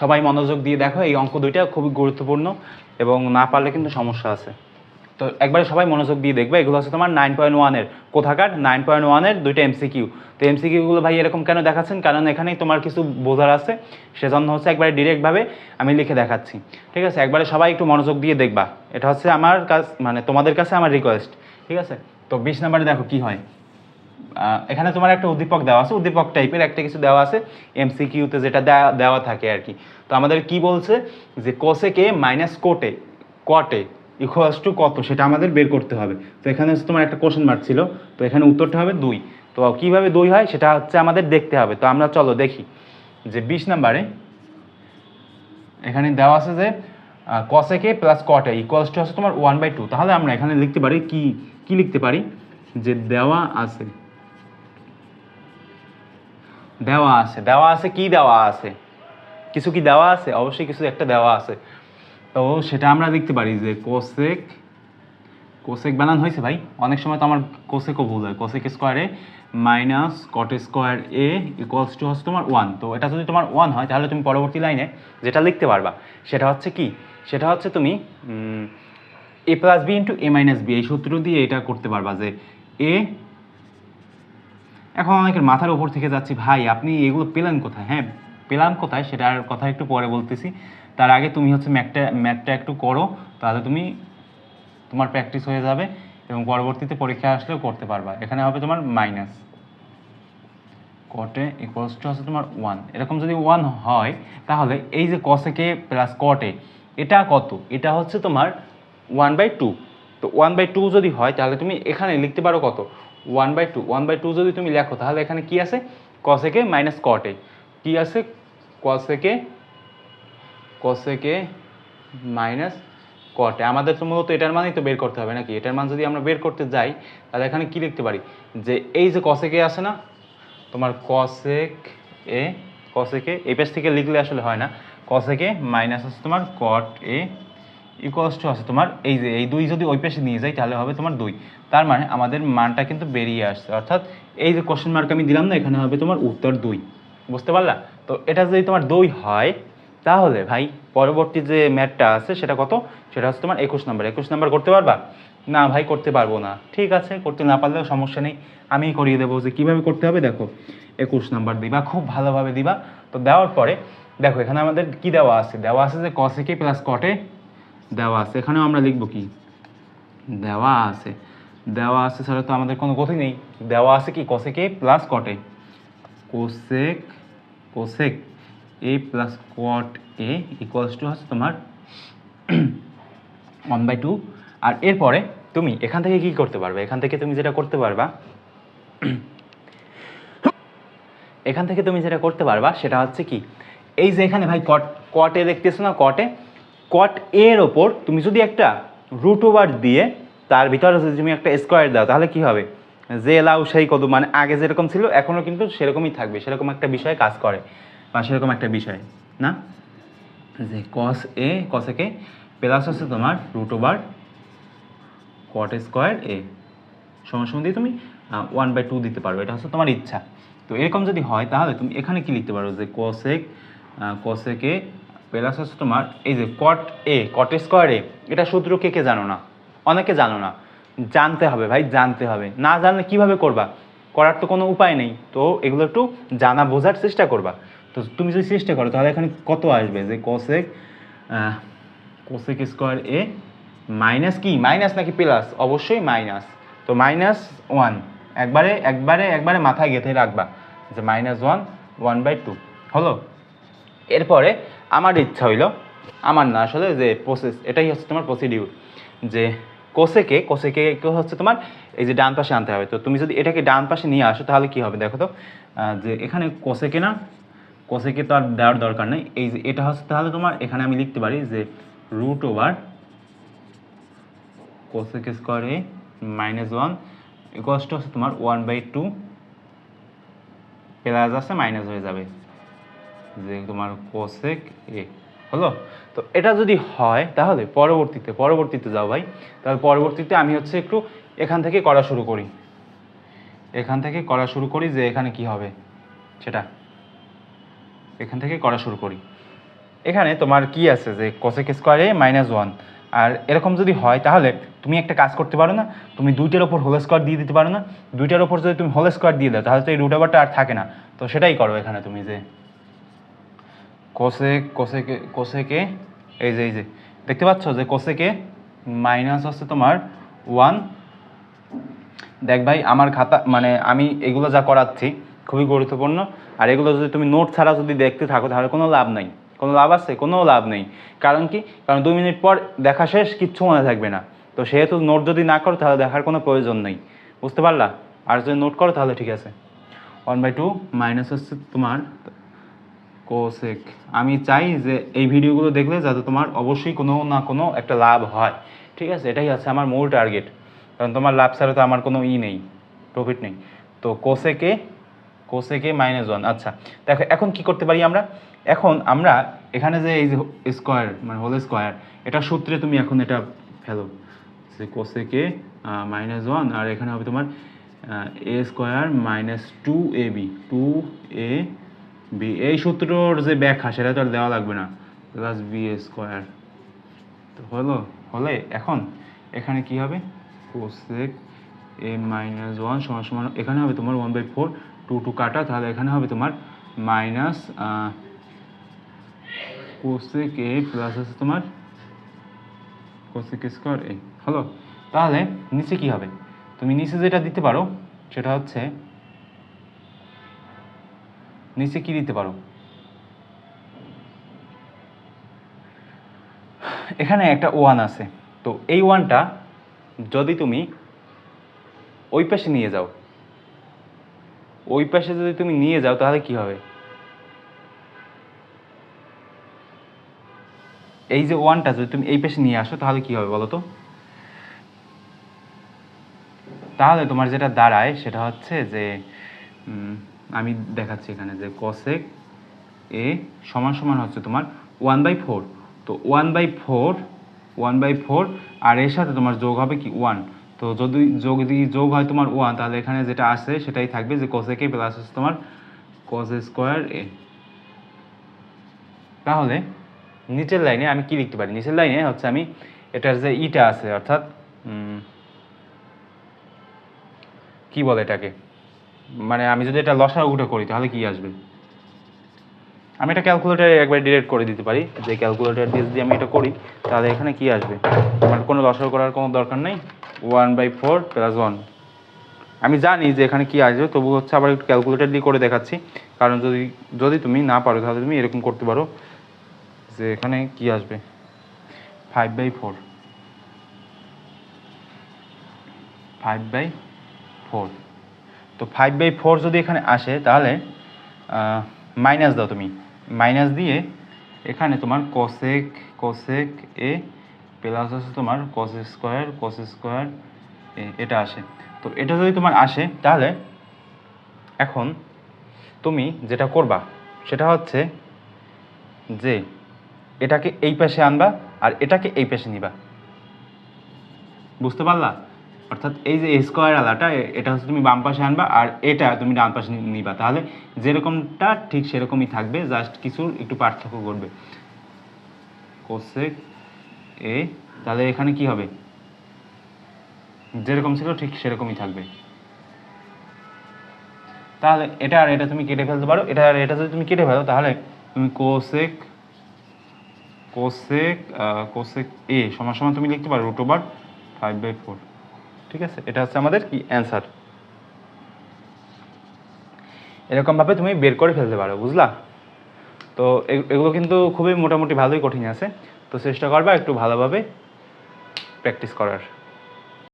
সবাই মনোযোগ দিয়ে দেখো, এই অঙ্ক দুইটা খুবই গুরুত্বপূর্ণ এবং না পারলে কিন্তু সমস্যা আছে। তো একবারে সবাই মনোযোগ দিয়ে দেখবে, এগুলো হচ্ছে তোমার নাইন পয়েন্ট ওয়ানের কোথাকার নাইন পয়েন্ট ওয়ানের দুইটা এমসিকিউ তো এমসিকিউগুলো ভাই এরকম কেন দেখাচ্ছেন? কারণ এখানেই তোমার কিছু বোঝার আছে, সেজন্য হচ্ছে একবারে ডিরেক্টভাবে আমি লিখে দেখাচ্ছি। ঠিক আছে? একবারে সবাই একটু মনোযোগ দিয়ে দেখবা। এটা হচ্ছে আমার কাজ মানে তোমাদের কাছে আমার রিকোয়েস্ট ঠিক আছে? তো বিশ নাম্বারে দেখো কি হয়। এখানে তোমার একটা উদ্দীপক দেওয়া আছে, উদ্দীপক টাইপের একটা কিছু দেওয়া আছে এমসিকিউতে যেটা দেওয়া থাকে আর কি। তো আমাদের কি বলছে? যে কোসেকে মাইনাস কোটে কটে ইকুয়ালস টু কত? সেটা আমাদের বের করতে হবে। তো এখানে হচ্ছে তোমার একটা কোশ্চেন মার্ক ছিল, তো এখানে উত্তরটা হবে দুই। তো কীভাবে দুই হয়? সেটা হচ্ছে আমাদের দেখতে হবে। তো আমরা চলো দেখি। যে বিশ নাম্বারে এখানে দেওয়া আছে যে cosec A plus cot A equals to হচ্ছে তোমার ওয়ান বাই টু তাহলে আমরা এখানে লিখতে পারি কি কি লিখতে পারি? যে দেওয়া আছে। দেওয়া আছে। দেওয়া আছে কি দেওয়া আছে? কিছু কি দেওয়া আছে? অবশ্যই কিছু একটা দেওয়া আছে। তো সেটা আমরা লিখতে পারি যে কোসেক কোসেক বানান হয়েছে ভাই। অনেক সময় তো আমার কোসেকও ভুল হয়। Cosec square A minus cot square A equals to হচ্ছে তোমার ওয়ান তো এটা যদি তোমার ওয়ান হয়, তাহলে তুমি পরবর্তী লাইনে যেটা লিখতে পারবা, সেটা হচ্ছে কি? সেটা হচ্ছে তুমি A plus B into A minus B এই সূত্র দিয়ে এটা করতে পারবা যে এ এখন অনেকের মাথার উপর থেকে যাচ্ছি, ভাই, আপনি এগুলো পেলেন কোথায়? হ্যাঁ পেলাম কোথায় সেটার কথা একটু পরে বলতেছি। তার আগে তুমি হচ্ছে ম্যাথটা ম্যাথটা একটু করো, তাহলে তুমি তোমার প্র্যাকটিস হয়ে যাবে এবং পরবর্তীতে পরীক্ষা আসলেও করতে পারবা। এখানে হবে তোমার মাইনাস। কটে ইকুয়ালস টু হচ্ছে তোমার ওয়ান এরকম যদি ওয়ান হয়, তাহলে এই যে কসেকে প্লাস কটে এটা কত? এটা হচ্ছে তোমার ওয়ান বাই টু তো ওয়ান বাই টু যদি হয়, তাহলে তুমি এখানে লিখতে পারো কত? One by two, one by two যদি তুমি লেখো, তাহলে এখানে কি আছে? কসেকে মাইনাস কটে কি আছে? কসেকে কসেকে মাইনাস কটে আমাদের তো মূলত এটার মানেই তো বের করতে হবে নাকি? এটার মান যদি আমরা বের করতে যাই, তাহলে এখানে কি লিখতে পারি? যে এই যে কসেকে আছে না, তোমার কসেক এ কসেকে এই পেজ থেকে লিখলে আসলে হয় না। কসেকে মাইনাস আছে তোমার কট এ ইকুয়ালস টু আছে। তোমার এই যে, এই দুই যদি ওই পেশে নিয়ে যাই, তাহলে হবে তোমার দুই। তার মানে আমাদের মানটা কিন্তু বেরিয়ে আসছে। অর্থাৎ এই যে কোশ্চেন মার্ক আমি দিলাম না, এখানে হবে তোমার উত্তর দুই। বুঝতে পারলা? তো এটা যদি তোমার দুই হয়, তাহলে ভাই, পরবর্তী যে ম্যাথটা আছে, সেটা কত? সেটা হচ্ছে তোমার একুশ নাম্বার একুশ নাম্বার করতে পারবা? না ভাই, করতে পারব না। ঠিক আছে, করতে না পারলেও সমস্যা নেই। আমি করিয়ে দেবো যে কীভাবে করতে হবে, দেখো। একুশ নাম্বার দিবা, খুব ভালোভাবে দিবা। তো দেওয়ার পরে, দেখো এখানে আমাদের কি দেওয়া আছে? দেওয়া আছে যে কসেকে প্লাস কটে দেওয়া আছে। এখানেও আমরা লিখব কি? দেওয়া আছে। দেওয়া আছে ছাড়া তো আমাদের কোনো গতি নেই। দেওয়া আছে কি? Cosec A plus cot A cosec cosec A plus cot A equals to হচ্ছে তোমার ওয়ান বাই টু আর এরপরে তুমি এখান থেকে কি করতে পারবে? এখান থেকে তুমি যেটা করতে পারবা, এখান থেকে তুমি যেটা করতে পারবা সেটা হচ্ছে কি? এই যে এখানে ভাই কট কটে দেখতেছো না? কটে কট এর ওপর তুমি যদি একটা রুট ওভার দিয়ে তার ভিতরে যদি তুমি একটা স্কোয়ার দাও, তাহলে কি হবে? যে লাউ সেই কত মানে আগে যেরকম ছিল এখনও কিন্তু সেরকমই থাকবে, সেরকম একটা বিষয়ে কাজ করে, বা সেরকম একটা বিষয়, না? যে কস এ কসেকে প্লাস হচ্ছে তোমার root over cot square A সময় দিয়ে তুমি ওয়ান বাই টু দিতে পারো, এটা হচ্ছে তোমার ইচ্ছা। তো এরকম যদি হয়, তাহলে তুমি এখানে কি লিখতে পারো? যে কোসেক কোসেকে প্লাস হচ্ছে তোমার, এই যে কট এ কট স্কোয়ার এ এটা সূত্র কে কে জানো না? অনেকে জানো না। জানতে হবে ভাই, জানতে হবে। না জানলে কীভাবে করবা? করার তো কোনো উপায় নেই। তো এগুলো একটু জানা, বোঝার চেষ্টা করবা। তো তুমি যদি চেষ্টা করো, তাহলে এখানে কত আসবে? যে cosec cosec square A minus কি? মাইনাস নাকি প্লাস অবশ্যই মাইনাস তো মাইনাস ওয়ান একবারে একবারে একবারে মাথায় গেঁথে রাখবা যে minus one one by two হলো? এরপরে আমার ইচ্ছা হইল, আমার না আসলে যে প্রসেস এটাই হচ্ছে তোমার প্রসিডিউর যে কোসেকে কোসেকে হচ্ছে তোমার এই যে ডান পাশে আনতে হবে। তো তুমি যদি এটাকে ডান পাশে নিয়ে আসো, তাহলে কি হবে দেখো তো? যে এখানে কোসেকে না কোসেকে তো আর দেওয়ার দরকার নেই। এই যে এটা হচ্ছে তাহলে তোমার, এখানে আমি লিখতে পারি যে root over cosec square A minus one equals to হচ্ছে তোমার ওয়ান বাই টু প্লাস আছে মাইনাস হয়ে যাবে। যে তোমার কোসেক এ হলো? তো এটা যদি হয়, তাহলে পরবর্তীতে পরবর্তীতে যাও ভাই, তাহলে পরবর্তীতে আমি হচ্ছে একটু এখান থেকে করা শুরু করি। এখান থেকে করা শুরু করি যে এখানে কি হবে? সেটা। এখান থেকে করা শুরু করি। এখানে তোমার কি আছে? যে কোসেক স্কোয়ারে মাইনাস ওয়ান আর এরকম যদি হয়, তাহলে তুমি একটা কাজ করতে পারো না, তুমি দুইটার ওপর হোল স্কোয়ার দিয়ে দিতে পারো না। দুইটার ওপর যদি তুমি হোল স্কোয়ার দিয়ে দাও, তাহলে তো এই রুট ওভারটা আর থাকে না। তো সেটাই করো এখানে তুমি যে কোসেক কোসেকে কোসেকে এই যে এই যে, দেখতে পাচ্ছ যে কোসেকে মাইনাস হচ্ছে তোমার ওয়ান দেখ ভাই, আমার খাতা মানে আমি এগুলো যা করাচ্ছি খুবই গুরুত্বপূর্ণ। আর এগুলো যদি তুমি নোট ছাড়া যদি দেখতে থাকো, তাহলে কোনো লাভ নাই। কোনো লাভ আছে? কোনো লাভ নেই। কারণ কি? কারণ দুই মিনিট পর দেখা শেষ, কিচ্ছু মনে থাকবে না। তো সেহেতু নোট যদি না করো, তাহলে দেখার কোনো প্রয়োজন নেই। বুঝতে পারলা? আর যদি নোট করো, তাহলে ঠিক আছে। ওয়ান বাই টু মাইনাস হচ্ছে তোমার কোসেক। আমি চাই যে এই ভিডিওগুলো দেখলে যাতে তোমার অবশ্যই কোনো না কোনো একটা লাভ হয়। ঠিক আছে? এটাই আছে আমার মূল টার্গেট কারণ তোমার লাভ ছাড়া তো আমার কোনো ই নেই প্রফিট নেই। তো কোসেকে কোসেকে মাইনাস ওয়ান আচ্ছা দেখো, এখন কি করতে পারি আমরা? এখন আমরা এখানে যে এই যে স্কোয়ার মানে হোল স্কোয়ার এটা সূত্রে তুমি এখন এটা ফেলো। যে কোসেকে মাইনাস ওয়ান আর এখানে হবে তোমার A square minus two A B two A B, এই সূত্রর যে ব্যাখ্যা, সেটা তো আর দেওয়া লাগবে না। প্লাস বি এ স্কোয়ার তো হলো, হলে এখন, এখানে কি হবে? কোসেক এ মাইনাস ওয়ান সমান সমান, এখানে হবে তোমার one by four two two কাটা, তাহলে এখানে হবে তোমার মাইনাস কোসেক এ প্লাস আছে তোমার কোসেক স্কোয়ার এ হলো, তাহলে নিচে কি হবে? তুমি নিচে যেটা দিতে পারো, সেটা হচ্ছে নিচে কি দিতে পারো? এখানে একটা ওয়ান আছে। তো এই ওয়ানটা যদি তুমি ওই পাশে নিয়ে যাও, ওই পাশে যদি তুমি নিয়ে যাও, তাহলে কি হবে? এই যে ওয়ানটা যদি তুমি এই পাশে নিয়ে আসো, তাহলে কি হবে বলো তো? তাহলে তোমার যেটা দাঁড়ায়, সেটা হচ্ছে যে আমি দেখাচ্ছি এখানে যে কসেক এ সমান সমান হচ্ছে তোমার ওয়ান বাই ফোর তো one by four one by four আর এর সাথে তোমার যোগ হবে কি ওয়ান তো যদি যোগ যদি যোগ হয় তোমার ওয়ান তাহলে এখানে যেটা আসে সেটাই থাকবে যে কসেক এ প্লাস হচ্ছে তোমার কস স্কোয়ার এ তাহলে নিচের লাইনে আমি কি লিখতে পারি? নিচের লাইনে হচ্ছে আমি এটার যে ইটা আছে, অর্থাৎ কি বলে এটাকে? মানে আমি যদি এটা লসাগুটা করি, তাহলে কি আসবে? আমি এটা ক্যালকুলেটারে একবার ডিরেক্ট করে দিতে পারি। যে ক্যালকুলেটার দিয়ে যদি আমি এটা করি, তাহলে এখানে কি আসবে? আমার কোনো লসাগু করার কোনো দরকার নেই। One by four plus one আমি জানি যে এখানে কি আসবে, তবু হচ্ছে আবার একটু ক্যালকুলেটার দিয়ে করে দেখাচ্ছি। কারণ যদি যদি তুমি না পারো, তাহলে তুমি এরকম করতে পারো যে এখানে কি আসবে? Five by four five by four তো ফাইভ বাই ফোর যদি এখানে আসে, তাহলে মাইনাস দাও তুমি। মাইনাস দিয়ে এখানে তোমার কোসেক কোসেক এ প্লাস আছে তোমার কস স্কোয়ার কস স্কোয়ার এটা আসে। তো এটা যদি তোমার আসে, তাহলে এখন তুমি যেটা করবা, সেটা হচ্ছে যে এটাকে এই পাশে আনবা আর এটাকে এই পাশে নিবা। বুঝতে পারলা? অর্থাৎ এই যে স্কোয়ার আলাটা এটা হচ্ছে তুমি বাম পাশে আনবা, আর এটা তুমি ডান পাশে নিবা। তাহলে যেরকমটা ঠিক সেরকমই থাকবে জাস্ট কিছুর একটু পার্থক্য করবে। কোসেক এ, তাহলে এখানে কি হবে? যেরকম ছিল ঠিক সেরকমই থাকবে। তাহলে এটা আর এটা তুমি কেটে ফেলতে পারো, এটা আর এটা যদি তুমি কেটে ফেলো, তাহলে তুমি কোসেক কোসেক কোসেক এ সমান সমান তুমি লিখতে পারো root over five by four ঠিক আছে? এটা হচ্ছে আমাদের কি? অ্যান্সার এরকমভাবে তুমি বের করে ফেলতে পারো, বুঝলা? তো এগুলো কিন্তু খুবই মোটামুটি ভালোই কঠিন আছে। তো চেষ্টা করবা একটু ভালোভাবে প্র্যাকটিস করার।